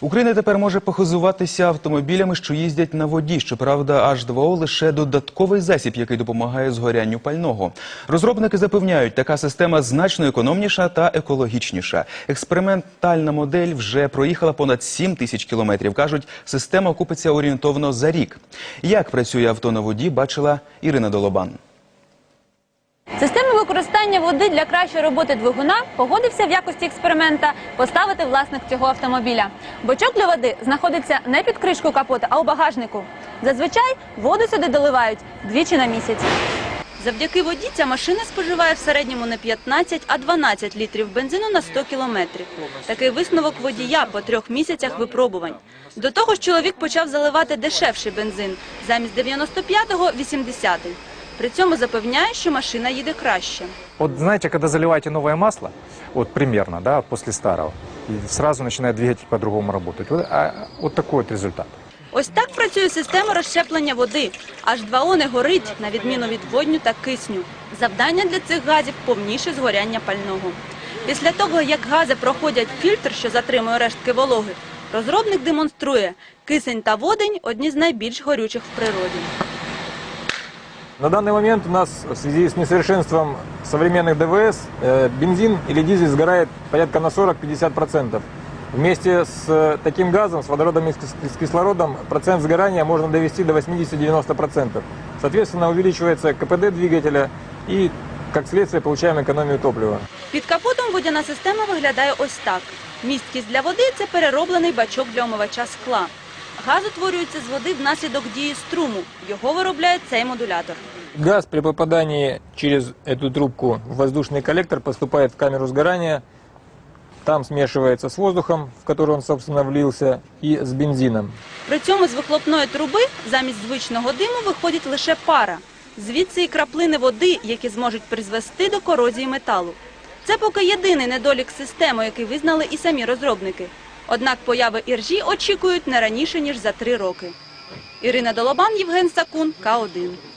Україна тепер може похизуватися автомобілями, що їздять на воді. Щоправда, H2O – лише додатковий засіб, який допомагає згорянню пального. Розробники запевняють, така система значно економніша та екологічніша. Експериментальна модель вже проїхала понад 7 тисяч кілометрів. Кажуть, система окупиться орієнтовно за рік. Як працює авто на воді, бачила Ірина Долобан. Систему використання води для кращої роботи двигуна погодився в якості експеримента поставити власник цього автомобіля. Бочок для води знаходиться не під кришкою капота, а у багажнику. Зазвичай воду сюди доливають двічі на місяць. Завдяки воді ця машина споживає в середньому не 15, а 12 літрів бензину на 100 кілометрів. Такий висновок водія по трьох місяцях випробувань. До того ж, чоловік почав заливати дешевший бензин замість 95-го – 80-й. При цьому запевняє, що машина їде краще. Вот знаете, когда заливаете новое масло, вот примерно, да, после старого, и сразу начинает двигатель по-другому работать. Вот, а, вот такой вот результат. Ось так працює система розщеплення води. Аж 2О не горить, на відміну від водню та кисню. Завдання для цих газів повніше згоряння пального. Після того, як гази проходять фільтр, що затримує рештки вологи, розробник демонструє, кисень та водень – одні з найбільш горючих в природі. На данный момент у нас в связи с несовершенством современных ДВС э, бензин или дизель сгорает порядка на 40-50%. Вместе с э, таким газом, с водородом и с кис- с кислородом, процент сгорания можно довести до 80-90%. Соответственно, увеличивается КПД двигателя и, как следствие, получаем экономию топлива. Під капотом водяна система виглядає ось так. Місткість для води – це перероблений бачок для омивача скла. Газ утворюється з води внаслідок дії струму. Його виробляє цей модулятор. Газ при попадании через эту трубку в воздушный коллектор поступает в камеру сгорания, там смешивается с воздухом, в который он, собственно, влился, и с бензином. При цьому з вихлопної труби замість звичного диму виходить лише пара. Звідси і краплини води, які зможуть призвести до корозії металу. Це поки єдиний недолік системи, який визнали і самі розробники. Однак появи іржі очікують не раніше, ніж за три роки. Ірина Долобан, Євген Сакун, К1.